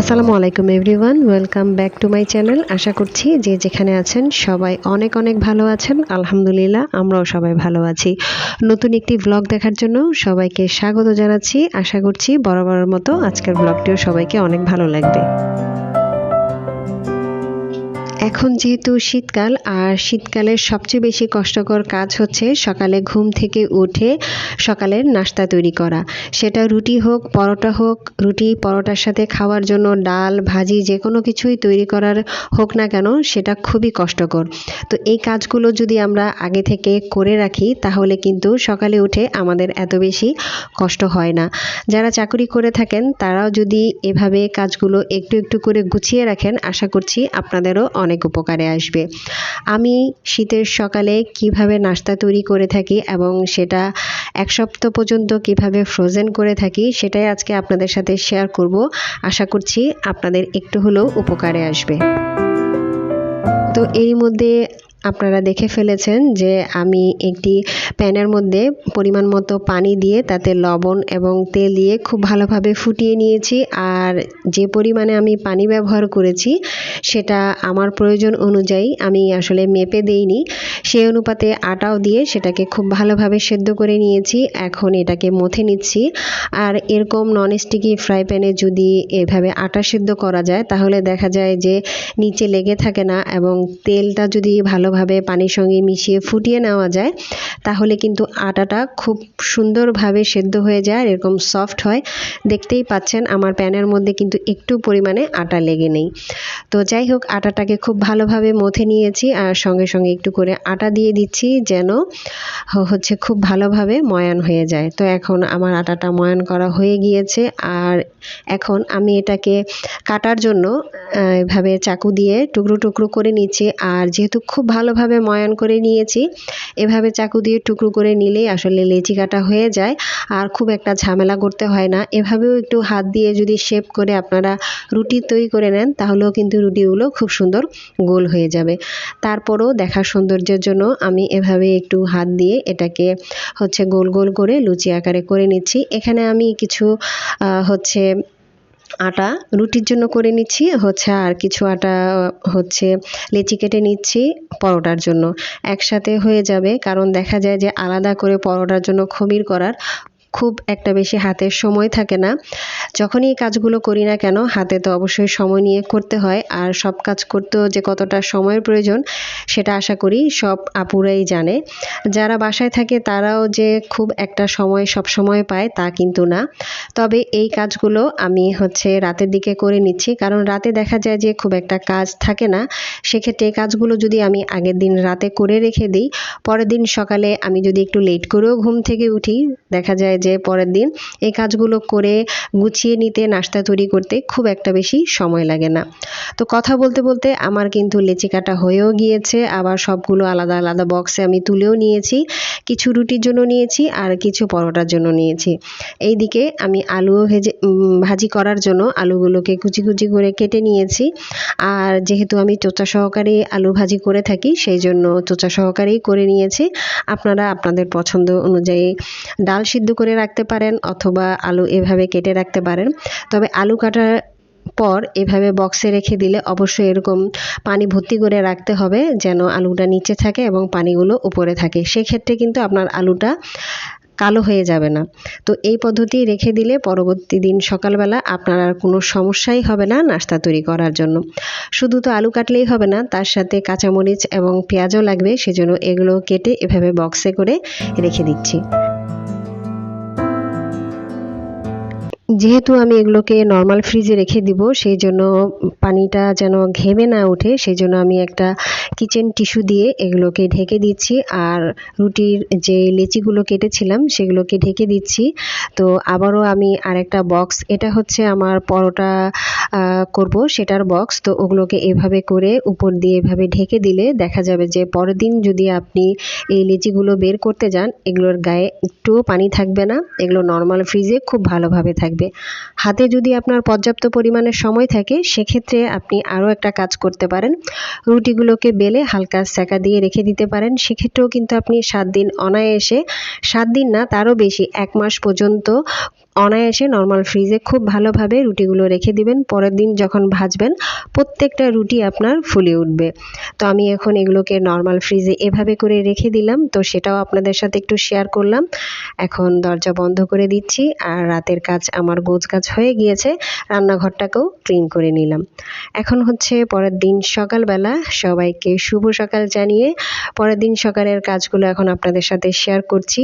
আসসালামু আলাইকুম everyone welcome back to my channel আশা করছি যে যেখানে আছেন সবাই অনেক অনেক ভালো আছেন। আলহামদুলিল্লাহ, আমরাও সবাই ভালো আছি। নতুন একটি ব্লগ দেখার জন্য সবাইকে স্বাগত জানাচ্ছি। আশা করছি বরাবরের মতো আজকের ব্লগটিও সবাইকে অনেক ভালো লাগবে। এখন যেহেতু শীতকাল, আর শীতকালের সবচেয়ে বেশি কষ্টকর কাজ হচ্ছে সকালে ঘুম থেকে উঠে সকালের নাস্তা তৈরি করা। সেটা রুটি হোক, পরোটা হোক, রুটি, পরোটার সাথে খাওয়ার জন্য ডাল, ভাজি যে কোনো কিছুই তৈরি করার হোক না কেন, সেটা খুবই কষ্টকর। তো এই কাজগুলো যদি আমরা আগে থেকে করে রাখি, তাহলে কিন্তু সকালে উঠে আমাদের এত বেশি কষ্ট হয় না। যারা চাকরি করে থাকেন, তারাও যদি এভাবে কাজগুলো একটু একটু করে গুছিয়ে রাখেন, আশা করছি আপনাদেরও অনেক উপকারে আসবে। আমি শীতের সকালে কীভাবে নাস্তা তৈরি করে থাকি এবং সেটা এক সপ্তাহ পর্যন্ত কীভাবে ফ্রোজেন করে থাকি সেটাই আজকে আপনাদের সাথে শেয়ার করব। আশা করছি আপনাদের একটু হলেও উপকারে আসবে। তো এরই মধ্যে আপনারা দেখে ফেলেছেন যে আমি একটি প্যানের মধ্যে পরিমাণ মতো পানি দিয়ে তাতে লবণ এবং তেল দিয়ে খুব ভালোভাবে ফুটিয়ে নিয়েছি। আর যে পরিমাণে আমি পানি ব্যবহার করেছি, সেটা আমার প্রয়োজন অনুযায়ী আমি আসলে মেপে দেইনি। সেই অনুপাতে আটাও দিয়ে সেটাকে খুব ভালোভাবে সেদ্ধ করে নিয়েছি। এখন এটাকে মথে নিচ্ছি। আর এরকম নন স্টিকি ফ্রাই প্যানে যদি এভাবে আটা সেদ্ধ করা যায়, তাহলে দেখা যায় যে নিচে লেগে থাকে না এবং তেলটা যদি ভালোভাবে ভালোভাবে পানির সঙ্গে মিশিয়ে ফুটিয়ে নেওয়া যায়, তাহলে কিন্তু আটাটা খুব সুন্দরভাবে সেদ্ধ হয়ে যায় এরকম সফট হয়। দেখতেই পাচ্ছেন আমার প্যানের মধ্যে কিন্তু একটু পরিমাণে আটা লেগে নেই। তো যাই হোক, আটাটাকে খুব ভালোভাবে মথে নিয়েছি আর সঙ্গে সঙ্গে একটু করে আটা দিয়ে দিচ্ছি যেন হচ্ছে খুব ভালোভাবে ময়ান হয়ে যায়। তো এখন আমার আটাটা ময়ান করা হয়ে গিয়েছে আর এখন আমি এটাকে কাটার জন্য এভাবে চাকু দিয়ে টুকরো টুকরো করে নিচ্ছি আর যেহেতু খুব ভালোভাবে ময়ান করে নিয়েছি। এভাবে চাকু দিয়ে টুকরো করে নিলেই আসলে লেচি কাটা হয়ে যায়। আর খুব একটা ঝামেলা করতে হয় না। এভাবেও একটু হাত দিয়ে যদি শেপ করে আপনারা রুটি তৈরি করে নেন, তাহলেও কিন্তু রুটিগুলো খুব সুন্দর গোল হয়ে যাবে। তারপরও দেখার সৌন্দর্যের জন্য আমি এভাবে একটু হাত দিয়ে এটাকে হচ্ছে গোল গোল করে লুচি আকারে করে নিচ্ছি। এখানে আমি কিছু হচ্ছে আটা রুটির জন্য করে নিচ্ছি, হচ্ছে আর কিছু আটা হচ্ছে লেচি কেটে নিচ্ছি পরোটার জন্য। একসাথে হয়ে যাবে, কারণ দেখা যায় যে আলাদা করে পরোটার জন্য খমির করার খুব একটা বেশি হাতের সময় থাকে না। যখনই এই কাজগুলো করি না কেন, হাতে তো অবশ্যই সময় নিয়ে করতে হয়। আর সব কাজ করতেও যে কতটা সময়ের প্রয়োজন, সেটা আশা করি সব আপুরাই জানে। যারা বাসায় থাকে, তারাও যে খুব একটা সময় সব সময় পায়, তা কিন্তু না। তবে এই কাজগুলো আমি হচ্ছে রাতের দিকে করে নিচ্ছি। কারণ রাতে দেখা যায় যে খুব একটা কাজ থাকে না। সেক্ষেত্রে এই কাজগুলো যদি আমি আগের দিন রাতে করে রেখে দিই, পরের দিন সকালে আমি যদি একটু লেট করেও ঘুম থেকে উঠি, দেখা যায় যে পরের দিন এই কাজগুলো করে গুছিয়ে নিতে, নাস্তা তৈরি করতে খুব একটা বেশি সময় লাগে না। তো কথা বলতে বলতে আমার কিন্তু লেচি কাটা হয়েও গিয়েছে, আবার সবগুলো আলাদা আলাদা বক্সে আমি তুলেও নিয়েছি, কিছু রুটির জন্য নিয়েছি আর কিছু পরোটার জন্য নিয়েছি। এই দিকে আমি আলুও ভেজে ভাজি করার জন্য আলুগুলোকে কুচি কুচি করে কেটে নিয়েছি। আর যেহেতু আমি চোচা সহকারে আলু ভাজি করে থাকি, সেই জন্য চোচা সহকারেই করে নিয়েছি। আপনারা আপনাদের পছন্দ অনুযায়ী ডাল সিদ্ধ করে রাখতে পারেন অথবা আলু এভাবে কেটে রাখতে পারেন। তবে আলু কাটার পর এভাবে বক্সে রেখে দিলে অবশ্যই এরকম পানি ভর্তি করে রাখতে হবে যেন আলুটা নিচে থাকে এবং পানিগুলো উপরে থাকে। সেক্ষেত্রে কিন্তু আপনার আলুটা কালো হয়ে যাবে না। তো এই পদ্ধতি রেখে দিলে পরবর্তী দিন সকালবেলা আপনার আর কোনো সমস্যাই হবে না নাস্তা তৈরি করার জন্য। শুধু তো আলু কাটলেই হবে না, তার সাথে কাঁচামরিচ এবং পেঁয়াজও লাগবে, সেজন্য এগুলো কেটে এভাবে বক্সে করে রেখে দিচ্ছি। যেহেতু আমি এগুলোকে নর্মাল ফ্রিজে রেখে দিব, সেই জন্য পানিটা যেন ঘেমে না ওঠে, সেই জন্য আমি একটা কিচেন টিস্যু দিয়ে এগুলোকে ঢেকে দিচ্ছি। আর রুটির যে লেচিগুলো কেটেছিলাম, সেগুলোকে ঢেকে দিচ্ছি। তো আবারও আমি আরেকটা বক্স এটা হচ্ছে আমার পরোটা করব, সেটার বক্স তো ওগুলোকে এভাবে করে উপর দিয়ে এভাবে ঢেকে দিলে দেখা যাবে যে পরের দিন যদি আপনি এই লেচিগুলো বের করতে যান, এগুলোর গায়ে একটুও পানি থাকবে না। এগুলো নর্মাল ফ্রিজে খুব ভালোভাবে থাকবে। হাতে যদি আপনার পর্যাপ্ত পরিমাণের সময় থাকে, সেক্ষেত্রে আপনি আরও একটা কাজ করতে পারেন। রুটিগুলোকে বেলে হালকা সেকা দিয়ে রেখে দিতে পারেন। সেক্ষেত্রেও কিন্তু আপনি সাত দিন অনায়াসে, সাত দিন না, তারও বেশি, এক মাস পর্যন্ত অনায়াসে নর্মাল ফ্রিজে খুব ভালোভাবে রুটিগুলো রেখে দিবেন। পরের দিন যখন ভাজবেন, প্রত্যেকটা রুটি আপনার ফুলে উঠবে। তো আমি এখন এগুলোকে নর্মাল ফ্রিজে এভাবে করে রেখে দিলাম। তো সেটাও আপনাদের সাথে একটু শেয়ার করলাম। এখন দরজা বন্ধ করে দিচ্ছি আর রাতের কাজ আমার গোছ কাজ হয়ে গিয়েছে। রান্নাঘরটাকেও ক্লিন করে নিলাম। এখন হচ্ছে পরের দিন সকালবেলা। সবাইকে শুভ সকাল জানিয়ে পরের দিন সকালের কাজগুলো এখন আপনাদের সাথে শেয়ার করছি।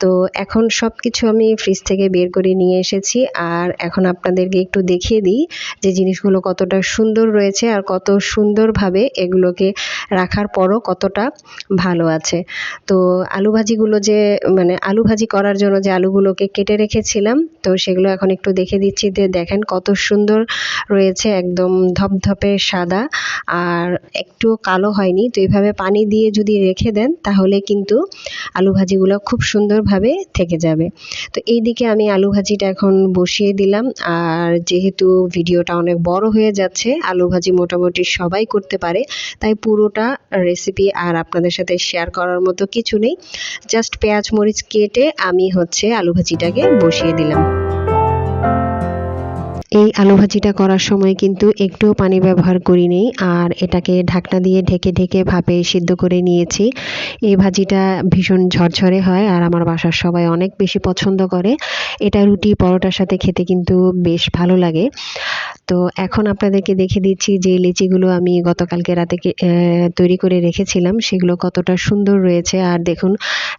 তো এখন সব কিছু আমি ফ্রিজ থেকে বের করে নিয়ে এসেছি। আর এখন আপনাদেরকে একটু দেখিয়ে দিই যে জিনিসগুলো কতটা সুন্দর রয়েছে আর কত সুন্দরভাবে এগুলোকে রাখার পরও কতটা ভালো আছে। তো আলু ভাজিগুলো যে মানে আলু ভাজি করার জন্য যে আলুগুলোকে কেটে রেখেছিলাম, তো সেগুলো এখন একটু দেখে দিচ্ছি যে দেখেন কত সুন্দর রয়েছে, একদম ধপধপে সাদা আর একটু কালো হয়নি। তো এইভাবে পানি দিয়ে যদি রেখে দেন তাহলে কিন্তু আলু ভাজিগুলো খুব সুন্দরভাবে থেকে যাবে। তো এই দিকে আমি আলু ভাজিটা এখন বসিয়ে দিলাম। আর যেহেতু ভিডিওটা অনেক বড় হয়ে যাচ্ছে আলু ভাজি মোটামুটি সবাই করতে পারে। তাই পুরোটা রেসিপি আর আপনাদের সাথে শেয়ার করার মতো কিছু নেই। জাস্ট পেঁয়াজ মরিচ কেটে আমি হচ্ছে আলু ভাজিটাকে বসিয়ে দিলাম। এই আলু ভাজিটা করার সময় কিন্তু একটুও পানি ব্যবহার করিনি আর এটাকে ঢাকনা দিয়ে ঢেকে ঢেকে ভাপে সিদ্ধ করে নিয়েছি। এই ভাজিটা ভীষণ ঝরঝরে হয় আর আমার বাসার সবাই অনেক বেশি পছন্দ করে। এটা রুটি পরোটার সাথে খেতে কিন্তু বেশ ভালো লাগে। তো এখন আপনাদেরকে দেখে দিচ্ছি যে লিচিগুলো আমি গতকালকে রাতে তৈরি করে রেখেছিলাম। সেগুলো কতটা সুন্দর রয়েছে আর দেখুন,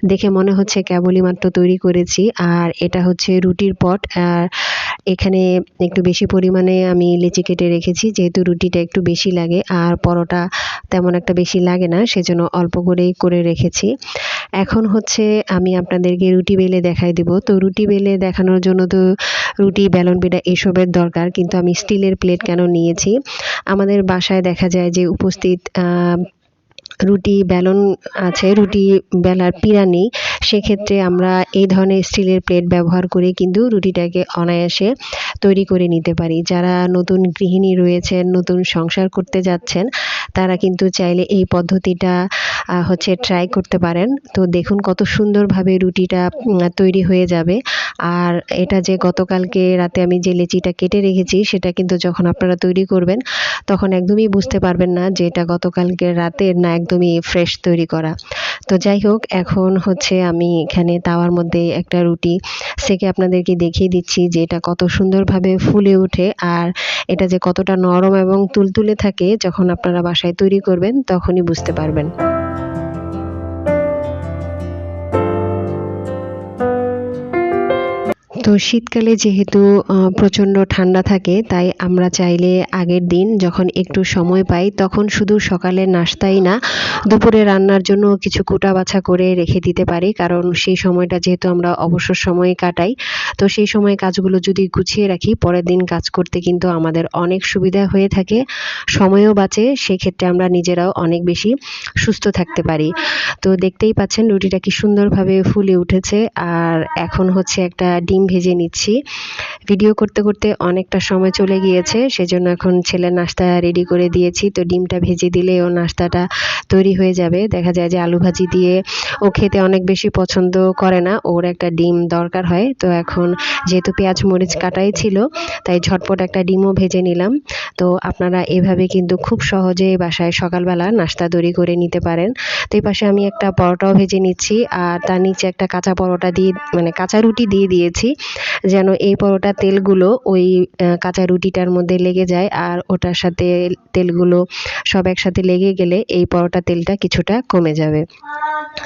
দেখে মনে হচ্ছে কেবলই মাত্র তৈরি করেছি। আর এটা হচ্ছে রুটির পট। আর এখানে একটু বেশি পরিমাণে আমি লিচি কেটে রেখেছি, যেহেতু রুটিটা একটু বেশি লাগে আর পরোটা তেমন একটা বেশি লাগে না, সেজন্য অল্প করেই করে রেখেছি। এখন হচ্ছে আমি আপনাদেরকে রুটি বেলে দেখাই দিব। তো রুটি বেলে দেখানোর জন্য তো রুটি, বেলন পিঠা এসবের দরকার, কিন্তু আমি স্টিলের প্লেট কেন নিয়েছি? আমাদের বাসায় দেখা যায় যে উপস্থিত রুটি, বেলন আছে, রুটি বেলার পিঁড়া নেই সেক্ষেত্রে আমরা এই ধরনের স্টিলের প্লেট ব্যবহার করে কিন্তু রুটিটাকে অনায়াসে তৈরি করে নিতে পারি। যারা নতুন গৃহিণী রয়েছেন, নতুন সংসার করতে যাচ্ছেন, তারা কিন্তু চাইলে এই পদ্ধতিটা হচ্ছে ট্রাই করতে পারেন। তো দেখুন কত সুন্দরভাবে রুটিটা তৈরি হয়ে যাবে। আর এটা যে গতকালকে রাতে আমি যে লেচিটা কেটে রেখেছি, সেটা কিন্তু যখন আপনারা তৈরি করবেন, তখন একদমই বুঝতে পারবেন না যে এটা গতকালকে রাতের না একদমই ফ্রেশ তৈরি করা। তো যাই হোক, এখন হচ্ছে আমি এখানে তাওয়ার মধ্যে একটা রুটি সেকে আপনাদেরকে দেখিয়ে দিচ্ছি যে এটা কত সুন্দরভাবে ফুলে ওঠে আর এটা যে কতটা নরম এবং তুলতুলে থাকে যখন আপনারা বাসায় তৈরি করবেন তখনই বুঝতে পারবেন। তো শীতকালে যেহেতু প্রচণ্ড ঠান্ডা থাকে, তাই আমরা চাইলে আগের দিন যখন একটু সময় পাই, তখন শুধু সকালে নাস্তাই না, দুপুরে রান্নার জন্য কিছু কুটা বাছা করে রেখে দিতে পারি। কারণ সেই সময়টা যেহেতু আমরা অবসর সময়ে কাটাই, তো সেই সময় কাজগুলো যদি গুছিয়ে রাখি, পরের দিন কাজ করতে কিন্তু আমাদের অনেক সুবিধা হয়ে থাকে, সময়ও বাঁচে, সেক্ষেত্রে আমরা নিজেরাও অনেক বেশি সুস্থ থাকতে পারি। তো দেখতেই পাচ্ছেন রুটিটা কি সুন্দরভাবে ফুলে উঠেছে, আর এখন হচ্ছে একটা ডিম ভেজে নিচ্ছি। ভিডিও করতে করতে অনেকটা সময় চলে গিয়েছে, সেজন্য এখন ছেলে নাস্তা রেডি করে দিয়েছি। তো ডিমটা ভেজে দিলে ও নাস্তাটা তৈরি হয়ে যাবে। দেখা যায় যে আলু ভাজি দিয়ে ও খেতে অনেক বেশি পছন্দ করে না, ওর একটা ডিম দরকার হয়। তো এখন যেহেতু পেঁয়াজ মরিচ কাটাই ছিল, তাই ঝটপট একটা ডিমও ভেজে নিলাম। তো আপনারা এভাবে কিন্তু খুব সহজে বাসায় সকালবেলা নাস্তা তৈরি করে নিতে পারেন। তো এই পাশে আমি একটা পরোটাও ভেজে নিচ্ছি আর তার নিচে একটা কাঁচা পরোটা দিয়ে মানে কাঁচা রুটি দিয়ে দিয়েছি যেন এই পরোটা তেলগুলো ওই কাঁচা রুটিটার মধ্যে লেগে যায় আর ওটার সাথে তেলগুলো সব একসাথে লেগে গেলে এই পরোটা তেলটা কিছুটা কমে যাবে।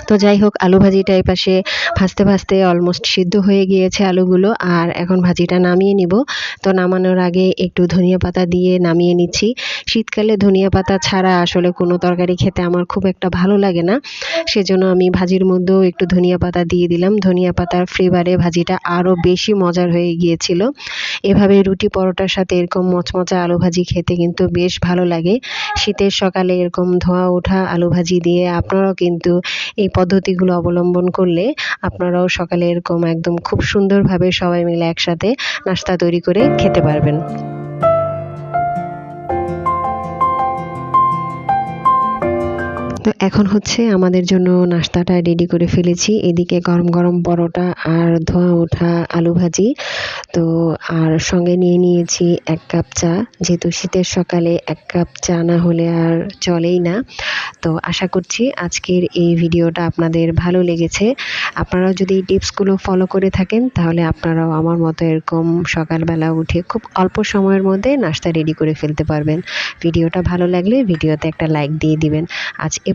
তো যাই হোক, আলু ভাজিটা এই পাশে ভাজতে ভাজতে অলমোস্ট সিদ্ধ হয়ে গিয়েছে আলুগুলো, আর এখন ভাজিটা নামিয়ে নিব। তো নামানোর আগে একটু ধনিয়া পাতা দিয়ে নামিয়ে নিচ্ছি। শীতকালে ধনিয়া পাতা ছাড়া আসলে কোনো তরকারি খেতে আমার খুব একটা ভালো লাগে না। সেজন্য আমি ভাজির মধ্যেও একটু ধনিয়া পাতা দিয়ে দিলাম। ধনিয়া পাতার ফ্লেভারে ভাজিটা আরও বেশি মজার হয়ে গিয়েছিল। এভাবে রুটি পরোটার সাথে এরকম মচমচা আলু ভাজি খেতে কিন্তু বেশ ভালো লাগে। শীতের সকালে এরকম ধোঁয়া ওঠা আলু ভাজি দিয়ে আপনারাও কিন্তু এই পদ্ধতিগুলো অবলম্বন করলে আপনারাও সকালে এরকম একদম খুব সুন্দরভাবে সবাই মিলে একসাথে নাস্তা তৈরি করে খেতে পারবেন। তো এখন হচ্ছে আমাদের জন্য নাস্তাটা রেডি করে ফেলেছি। এদিকে গরম গরম পরোটা আর ধোঁয়া ওঠা আলু ভাজি। তো আর সঙ্গে নিয়ে নিয়েছি এক কাপ চা। যেহেতু শীতের সকালে এক কাপ চা না হলে আর চলেই না। তো আশা করছি আজকের এই ভিডিওটা আপনাদের ভালো লেগেছে। আপনারাও যদি টিপসগুলো ফলো করে থাকেন, তাহলে আপনারাও আমার মতো এরকম সকালবেলা উঠে খুব অল্প সময়ের মধ্যে নাস্তা রেডি করে ফেলতে পারবেন। ভিডিওটা ভালো লাগলে ভিডিওতে একটা লাইক দিয়ে দিবেন। আজ এ